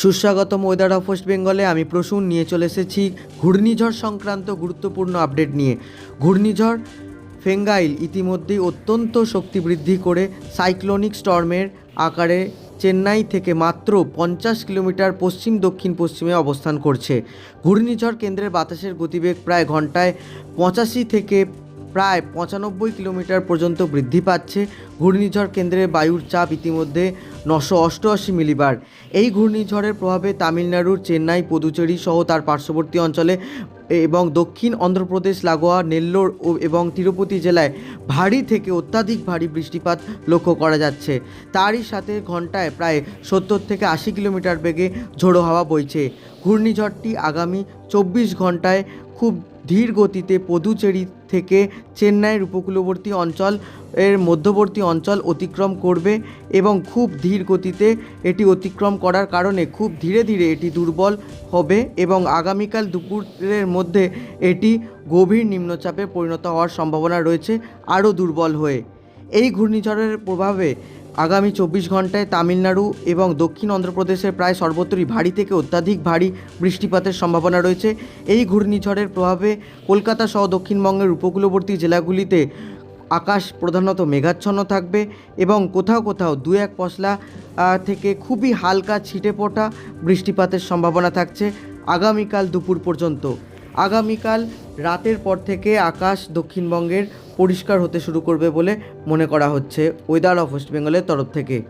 সুস্বাগতম weather of West বেঙ্গলে আমি প্রসূন, নিয়ে চলে এসেছি ঘূর্ণিঝড় সংক্রান্ত গুরুত্বপূর্ণ আপডেট নিয়ে। ঘূর্ণিঝড় ফেঙ্গাইল ইতিমধ্যেই অত্যন্ত শক্তি বৃদ্ধি করে সাইক্লোনিক স্টর্মের আকারে চেন্নাই থেকে মাত্র পঞ্চাশ কিলোমিটার পশ্চিম, দক্ষিণ পশ্চিমে অবস্থান করছে। ঘূর্ণিঝড় কেন্দ্রের বাতাসের গতিবেগ প্রায় ঘন্টায় পঁচাশি থেকে প্রায় পঁচানব্বই কিলোমিটার পর্যন্ত বৃদ্ধি পাচ্ছে ঘূর্ণিঝড় কেন্দ্রের বায়ুর চাপ ইতিমধ্যে নশো অষ্টআশি মিলিবার। এই ঘূর্ণিঝড়ের প্রভাবে তামিলনাড়ুর চেন্নাই, পুদুচেরি সহ তার পার্শ্ববর্তী অঞ্চলে এবং দক্ষিণ অন্ধ্রপ্রদেশ, লাগোয়া, নেল্লোর এবং তিরুপতি জেলায় ভারী থেকে অত্যাধিক ভারী বৃষ্টিপাত লক্ষ্য করা যাচ্ছে। তারই সাথে ঘন্টায় প্রায় সত্তর থেকে আশি কিলোমিটার বেগে ঝোড়ো হাওয়া বইছে। ঘূর্ণিঝড়টি আগামী চব্বিশ ঘন্টায় খুব ধীর গতিতে পদুচেরি থেকে চেন্নাইয়ের উপকূলবর্তী অঞ্চল এর মধ্যবর্তী অঞ্চল অতিক্রম করবে এবং খুব ধীর গতিতে এটি অতিক্রম করার কারণে খুব ধীরে ধীরে এটি দুর্বল হবে এবং আগামীকাল দুপুরের মধ্যে এটি গভীর নিম্নচাপে পরিণত হওয়ার সম্ভাবনা রয়েছে আরও দুর্বল হয়ে। এই ঘূর্ণিঝড়ের প্রভাবে আগামী চব্বিশ ঘন্টায় তামিলনাড়ু এবং দক্ষিণ অন্ধ্রপ্রদেশের প্রায় সর্বত্রই ভারী থেকে অত্যাধিক ভারী বৃষ্টিপাতের সম্ভাবনা রয়েছে। এই ঘূর্ণিঝড়ের প্রভাবে কলকাতা সহ দক্ষিণবঙ্গের উপকূলবর্তী জেলাগুলিতে আকাশ প্রধানত মেঘাচ্ছন্ন থাকবে এবং কোথাও কোথাও দু এক পশলা থেকে খুবই হালকা ছিটে পড়া বৃষ্টিপাতের সম্ভাবনা থাকছে। আগামীকাল দুপুর পর্যন্ত আগামীকাল রাতের পর থেকে আকাশ দক্ষিণবঙ্গের পরিষ্কার হতে শুরু করবে বলে মনে করা হচ্ছে। ওয়েদার অফ ওয়েস্ট বেঙ্গলের তরফ থেকে।